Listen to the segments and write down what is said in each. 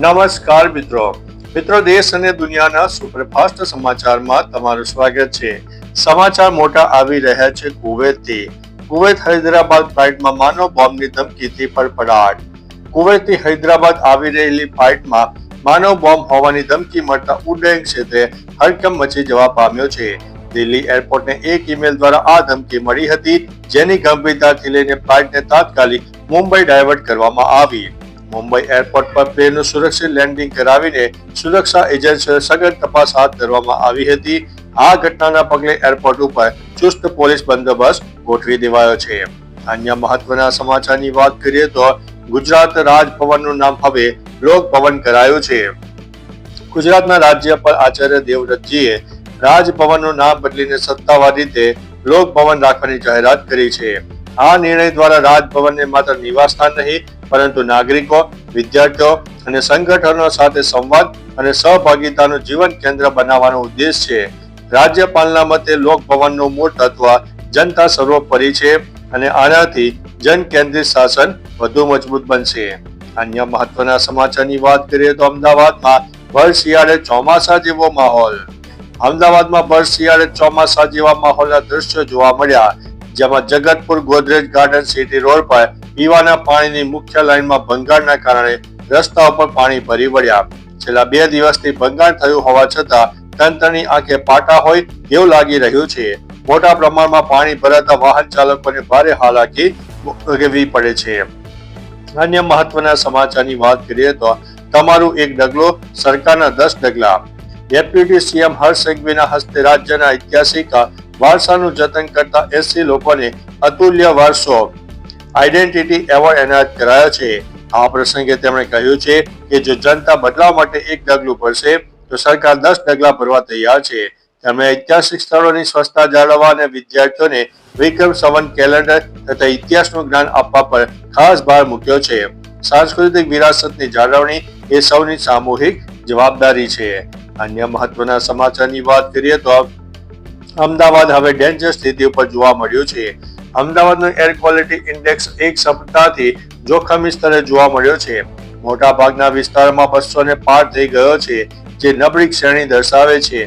નમસ્કાર મિત્રો. મિત્રો, દેશ અને દુનિયાના સુપરફાસ્ટ સમાચારમાં તમારું સ્વાગત છે. સમાચાર મોટા આવી રહ્યા છે કુવૈતથી. કુવૈત હૈદરાબાદ ફ્લાઇટમાં માનવ બોમ્બની ધમકીથી ફડફડાટ. કુવૈતથી હૈદરાબાદ આવી રહેલી ફ્લાઇટમાં માનવ બોમ્બ હોવાની ધમકી મળતા ઉડ્ડયન ક્ષેત્રે હડકંપ મચી જવા પામ્યો છે. દિલ્હી એરપોર્ટને એક ઈમેલ દ્વારા આ ધમકી મળી હતી, જેની ગંભીરતાથી લઈને ફ્લાઇટને તાત્કાલિક મુંબઈ ડાયવર્ટ કરવામાં આવી. મુંબઈ એરપોર્ટ પર પ્લેનનું સુરક્ષિત લેન્ડિંગ કરાવીને સુરક્ષા એજન્સીઓએ સઘન તપાસ હાથ ધરવામાં આવી હતી. આ ઘટનાના પગલે એરપોર્ટ ઉપર ચુસ્ત પોલીસ બંદોબસ્ત ગોઠવી દેવાયો છે. અન્ય મહત્વના સમાચારની વાત કરીએ તો ગુજરાત રાજભવનનું નામ હવે લોકભવન કરાયું છે. ગુજરાતના રાજ્યપાલ આચાર્ય દેવવ્રતજીએ રાજભવનનું નામ બદલીને સત્તાવાર રીતે લોકભવન રાખવાની જાહેરાત કરી છે. આ નિર્ણય દ્વારા રાજભવનને માત્ર નિવાસસ્થાન નહીં પરંતુ નાગરિકો, વિદ્યાર્થીઓ અને સંગઠનો સાથે સંવાદ અને સહભાગીતાનું જીવન કેન્દ્ર બનાવવાનો ઉદ્દેશ છે. રાજ્યપાલના મતે લોકભવનનું મૂળ તત્વ જનતા સર્વોપરી છે અને આનાથી જન કેન્દ્રિત શાસન વધુ મજબૂત બનશે. અન્ય મહત્વના સમાચારની વાત કરીએ તો અમદાવાદમાં ભર શિયાળે ચોમાસા જેવો માહોલ. અમદાવાદમાં ભર શિયાળે ચોમાસા જેવા માહોલના દ્રશ્યો જોવા મળ્યા, જેમાં Jagatpur Godrej garden city road પર પીવાના પાણીની મુખ્ય લાઇનમાં ભંગાણના કારણે રસ્તા ઉપર પાણી ભરી વળ્યા. છેલ્લા બે દિવસથી ભંગાણ થયું હોવા છતાં તંત્રની આંખે પાટા હોય એવું લાગી રહ્યું છે. મોટા પ્રમાણમાં પાણી ભરાતા વાહન ચાલકોને ભારે હાલાકી ભોગવવી પડે છે. અન્ય મહત્વના સમાચારની વાત કરીએ તો તમારું એક ડગલો, સરકારના દસ ડગલા. ડેપ્યુટી સીએમ હર્ષ સંઘવીના હસ્તે રાજ્યના ઐતિહાસિક વારસાનું જતન કરતા એસી લોકોને અતુલ્ય વારસો આઈડેન્ટિટી એવોર્ડ એનાયત કરાયો છે. આ પ્રસંગે તેમણે કહ્યું છે કે જો જનતા બદલાવ માટે એક ડગલું ભરશે, તો સરકાર દસ ડગલા ભરવા તૈયાર છે. તેમણે ઐતિહાસિક સ્થળોની સ્વચ્છતા જાળવવા અને વિદ્યાર્થીઓને વિક્રમ સંવન કેલેન્ડર તથા ઇતિહાસનું જ્ઞાન આપવા પર ખાસ ભાર મૂક્યો છે. સાંસ્કૃતિક વિરાસતની જાળવણી એ સૌની સામૂહિક જવાબદારી છે. અન્ય મહત્વના સમાચારની વાત કરીએ તો અમદાવાદ હવે ડેન્જર સ્થિતિ ઉપર જોવા મળ્યું છે. અમદાવાદનો એર ક્વોલિટી ઇન્ડેક્સ એક સપ્તાહથી જોખમી સ્તરે જોવા મળ્યો છે. મોટા ભાગના વિસ્તારમાં બસો ને પાર થઈ ગયો છે, જે નબળી શ્રેણી દર્શાવે છે.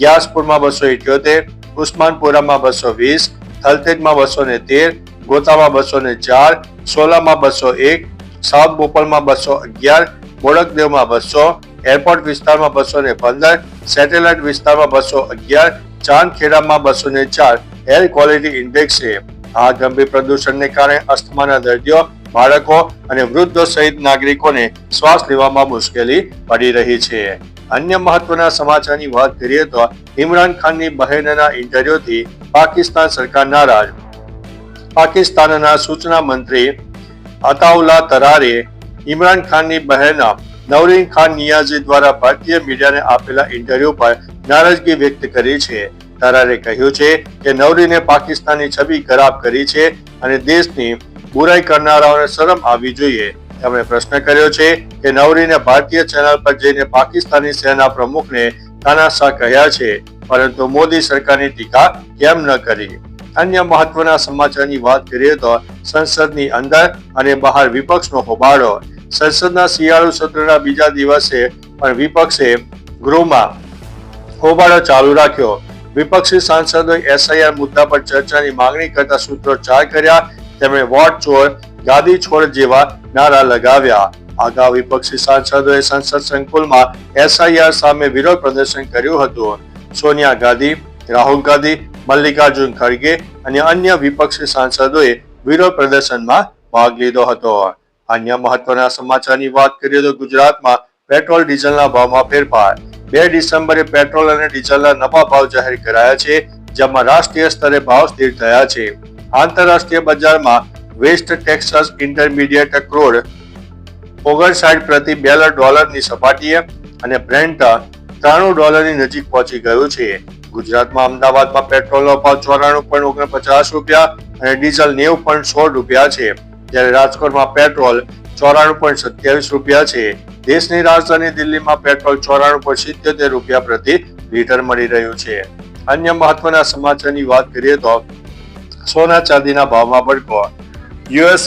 ગ્યાસપુરમાં બસો ઇઠ્યોતેર, ઉસ્માનપુરામાં બસો વીસ, થલતેજમાં બસો ને તેર, ગોતામાં બસો ને ચાર, સોલામાં બસો એક, સાઉથ બોપલમાં બસો અગિયાર બોડકદેવમાં બસો, એરપોર્ટ વિસ્તારમાં બસો ને પંદર, સેટેલાઇટ વિસ્તારમાં બસો અગિયાર, ચાંદખેડામાં બસો ને ચાર. એર ક્વોલિટી ઇન્ડેક્સ છે. આ ગંભીર પ્રદૂષણને કારણે અસ્થમાના દર્દીઓ, બાળકો અને વૃદ્ધો સહિત નાગરિકોને શ્વાસ લેવામાં મુશ્કેલી પડી રહી છે. અન્ય મહત્વના સમાચારની વાત કરીએ તો ઇમરાન ખાનની બહેનના ઇન્ટરવ્યુથી પાકિસ્તાન સરકાર નારાજ. પાકિસ્તાનના સૂચના મંત્રી અતાઉલા તરારે ઇમરાન ખાનની બહેન નવરીન ખાન નિયાઝી દ્વારા ભારતીય મીડિયાને આપેલા ઇન્ટરવ્યુ પર નારાજગી વ્યક્ત કરી છે. તરારે કહ્યું છે કે નવરીને પાકિસ્તાનની છબી ખરાબ કરી છે અને દેશની બુરાઈ કરનારાઓને શરમ આવવી જોઈએ. તેમણે પ્રશ્ન કર્યો છે કે નવરીને ભારતીય ચેનલ પર જઈને પાકિસ્તાની સેના પ્રમુખને તાનાશાહ કહ્યા છે, પરંતુ મોદી સરકારની ટીકા કેમ ન કરી? અન્ય મહત્વના સમાચારની વાત કરીએ તો સંસદની અંદર અને બહાર વિપક્ષનો હોબાળો. સંસદના શિયાળુ સત્રના બીજા દિવસે પણ વિપક્ષે ગૃહમાં હોબાળો ચાલુ રાખ્યો. વિપક્ષી સાંસદોએ એસઆઈઆર મુદ્દા પર ચર્ચાની માંગણી કરતા સૂત્રોચ્ચાર કર્યા. તેમણે વોટ ચોર, ગાદી છોડ જેવા નારા લગાવ્યા. અગાઉ વિપક્ષી સાંસદોએ સંસદ સંકુલમાં એસઆઈઆર સામે વિરોધ પ્રદર્શન કર્યું હતું. સોનિયા ગાંધી, રાહુલ ગાંધી, મલ્લિકાર્જુન ખડગે અને અન્ય વિપક્ષી સાંસદોએ વિરોધ પ્રદર્શનમાં ભાગ લીધો હતો. અન્ય મહત્વના સમાચારની વાત કરીએ તો ગુજરાતમાં પેટ્રોલ ડીઝલના ભાવમાં ફેરફાર. બે ડિસેમ્બરે પેટ્રોલ અને ડીઝલના નવા ભાવ જાહેર કરાયા છે, જેમાં રાષ્ટ્રીય સ્તરે ભાવ સ્થિર થયા છે. આંતરરાષ્ટ્રીય બજારમાં વેસ્ટ ટેક્સાસ ઇન્ટરમીડિયેટ ક્રોડ ઓગણસાઠ પ્રતિ બેલર ડોલરની સપાટીએ અને બ્રેન્ટ ત્રાણું ડોલરની નજીક પહોંચી ગયું છે. ગુજરાતમાં અમદાવાદમાં પેટ્રોલનો ભાવ ચોરાણું પોઈન્ટ ઓગણપચાસ રૂપિયા અને ડીઝલ નેવું પોઈન્ટ સોળ રૂપિયા છે. જ્યારે રાજકોટમાં પેટ્રોલ ચોરાણું પોઈન્ટ સત્યાવીસ રૂપિયા છે. દેશની રાજધાની દિલ્હીમાં પેટ્રોલ ચોરાણું પર સિત્યોતેર રૂપિયા પ્રતિ લીટર મળી રહ્યું છે. અન્ય મહત્વના સમાચારની વાત કરીએ તો સોના ચાંદીના ભાવમાં પડકો યુએસ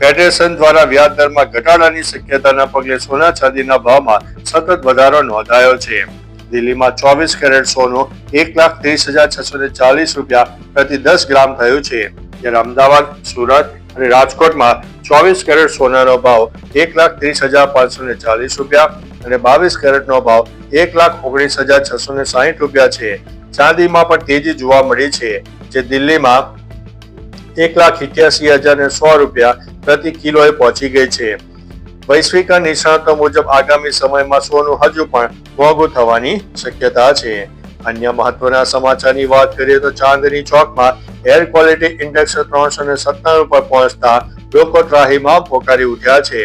ફેડરેશન દ્વારા વ્યાજદરમાં ઘટાડાની શક્યતાના પગલે સોના ચાંદીના ભાવમાં સતત વધારો નોંધાયો છે. દિલ્હીમાં ચોવીસ કેરેટ સોનું એક લાખ ત્રીસ હજાર છસો ને ચાલીસ રૂપિયા પ્રતિ દસ ગ્રામ થયું છે. જ્યારે અમદાવાદ, સુરત અને રાજકોટમાં ચોવીસ કેરેટ સોનાનો ભાવ એક લાખ ત્રીસ હજાર પાંચસો ને ચાલીસ રૂપિયા અને બાવીસ કેરેટનો ભાવ એક લાખ ઓગણીસ હજાર છસો ને સાહીઠ રૂપિયા છે. ચાંદીમાં પણ તેજી જોવા મળી છે જે દિલ્હીમાં એક લાખ ઇઠ્યાસી હજાર ને સો રૂપિયા પ્રતિ કિલોએ પહોંચી ગઈ છે. વૈશ્વિક નિષ્ણાતો મુજબ આગામી સમયમાં સોનું હજુ પણ મોંઘું થવાની શક્યતા છે. અન્ય મહત્વના સમાચારની વાત કરીએ તો ચાંદની ચોકમાં એર ક્વોલિટી ઇન્ડેક્સ ત્રણસો ને સત્તાણું પર પહોંચતા લોકો ત્રાહીમાં પોકારી ઉઠ્યા છે.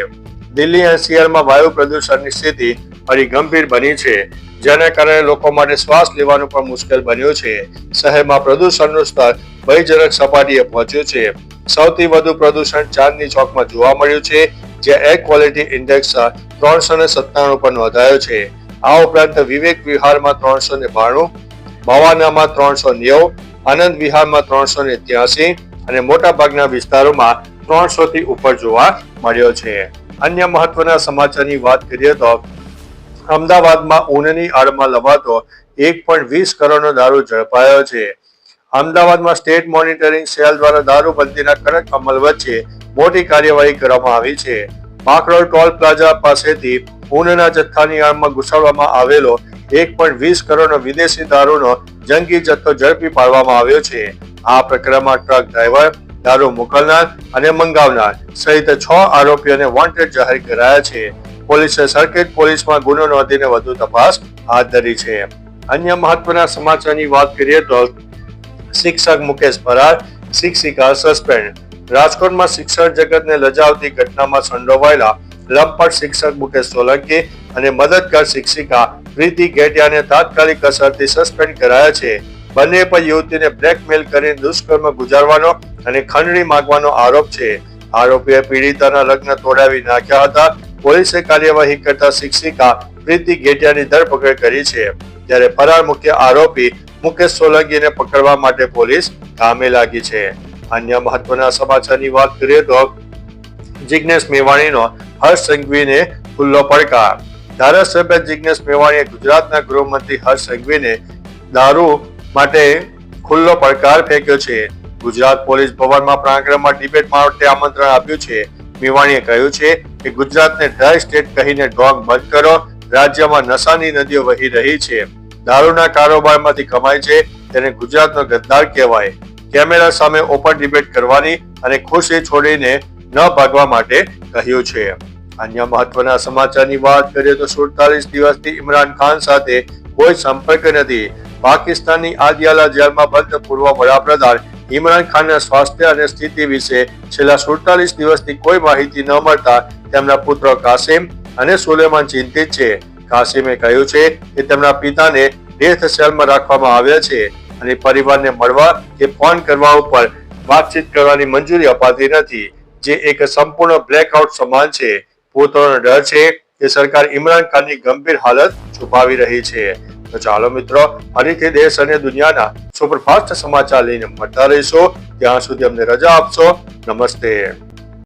દિલ્હી એનસીઆરમાં વાયુ પ્રદૂષણની સ્થિતિ ફરી ગંભીર બની છે. જેના કારણે લોકો માટે શ્વાસ લેવાનું પણ મુશ્કેલ બન્યું છે. શહેરમાં પ્રદૂષણનું સ્તર ભયજનક સપાટીએ પહોંચ્યું છે. સૌથી વધુ પ્રદૂષણ ચાંદની ચોકમાં જોવા મળ્યું છે, જ્યાં એર ક્વોલિટી ઇન્ડેક્સ ત્રણસો ને સત્તાણું પર નોંધાયો છે. આ ઉપરાંત વિવેક વિહારમાં ત્રણસો ને બાણું, ભવાનામાં ત્રણસો નેવું, આનંદ વિહારમાં ત્રણસો ને ત્યાસી અને મોટાભાગના વિસ્તારોમાં ત્રણસો થી ઉપર જોવા મળ્યો છે. અન્ય મહત્વના સમાચારની વાત કરીએ તો અમદાવાદમાં ઊનની આડમાં લવાતો એક પોઈન્ટ વીસ કરોડનો દારૂ ઝડપાયો છે. અમદાવાદમાં સ્ટેટ મોનિટરિંગ સેલ દ્વારા દારૂબંધીના કડક અમલ વચ્ચે મોટી કાર્યવાહી કરવામાં આવી છે. બાકરોલ ટોલ પ્લાઝા પાસેથી ઊનના જથ્થાની આડમાં ઘુસાડવામાં આવેલો એક પોઈન્ટ વીસ કરોડનો વિદેશી દારૂનો જંગી જથ્થો ઝડપી પાડવામાં આવ્યો છે. આ પ્રકરણમાં ટ્રક ડ્રાઈવર દારૂ મોકલનાર અને મંગાવનાર સહિત છ આરોપીઓને વોન્ટેડ જાહેર કરાયા છે. પોલીસે સર્કિટ પોલીસમાં ગુનો નોંધીને વધુ તપાસ હાથ ધરી છે. અન્ય મહત્વના સમાચારની વાત કરીએ તો શિક્ષક મુકેશ ફરાર શિક્ષિકા સસ્પેન્ડ. રાજકોટમાં શિક્ષણ જગતને લજાવતી ઘટનામાં સંડોવાયેલા લંપટ શિક્ષક મુકેશ સોલંકી અને મદદગાર શિક્ષિકા પ્રીતિ ઘેટિયાને તાત્કાલિક અસરથી સસ્પેન્ડ કરાયા છે. બંને પર યુવતીને બ્લેકમેલ કરી દુષ્કર્મ ગુજારવાનો અને ખંડણી માંગવાનો આરોપ છે. આરોપીએ પીડિતાના લગ્ન તોડાવી નાખ્યા હતા. પોલીસે કાર્યવાહી કરતા શિક્ષિકા પ્રીતિ ઘેટિયાની ધરપકડ કરી છે. ત્યારે ફરાર મુખ્ય આરોપી મુકેશ સોલંકીને પકડવા માટે પોલીસ કામે લાગી છે. અન્ય મહત્વના સમાચારની વાત કરીએ તો જિજ્ઞેશ મેવાણીનો હર્ષ સંઘવીને ખુલ્લો પડકાર. ધારાસભ્ય જિજ્ઞેશ મેવાણીએ ગુજરાતના ગૃહમંત્રી હર્ષ સંઘવીને દારૂ માટે ખુલ્લો પડકાર ફેંક્યો છે. ગુજરાત પોલીસ ભવનમાં પ્રાંગણમાં ડિબેટ માટે આમંત્રણ આપ્યું છે. મેવાણીએ કહ્યું છે કે ગુજરાતને ડ્રાય સ્ટેટ કહીને ડોંગ બંધ કરો. રાજ્યમાં નશાની નદીઓ વહી રહી છે. દારૂના કારોબારમાંથી કમાય છે. તેને ગુજરાતનો ગદ્દાર કહેવાય. કેમેરા સામે ઓપન ડિબેટ કરવાની અને ખુશી છોડીને ન ભાગવા માટે કહ્યું છે. અન્ય મહત્વના સમાચારની વાત કરીએ તો સુડતાલીસ દિવસથી ઇમરાન ખાન સાથે કોઈ સંપર્ક નથી. પાકિસ્તાનની આદિયાલા જેલમાં બંધ પૂર્વ વડાપ્રધાન ઇમરાન ખાનના સ્વાસ્થ્ય અને સ્થિતિ વિશે છેલ્લા સુડતાલીસ દિવસથી કોઈ માહિતી ન મળતા તેમના પુત્ર કાસિમ અને સુલેમાન ચિંતિત છે. કાસિમે કહ્યું છે કે તેમના પિતાને ડેથ સેલમાં રાખવામાં આવ્યા છે અને પરિવારને મળવા કે ફોન કરવા ઉપર વાતચીત કરવાની મંજૂરી અપાતી નથી. જે એક સંપૂર્ણ બ્લેકઆઉટ સમાન છે, પોતાનો ડર છે કે સરકાર ઇમરાન ખાનની ગંભીર હાલત છુપાવી રહી છે. તો ચાલો મિત્રો ફરીથી દેશ અને દુનિયાના સુપરફાસ્ટ સમાચાર લઈને મળતા રહીશો. ત્યાં સુધી અમને રજા આપશો. નમસ્તે.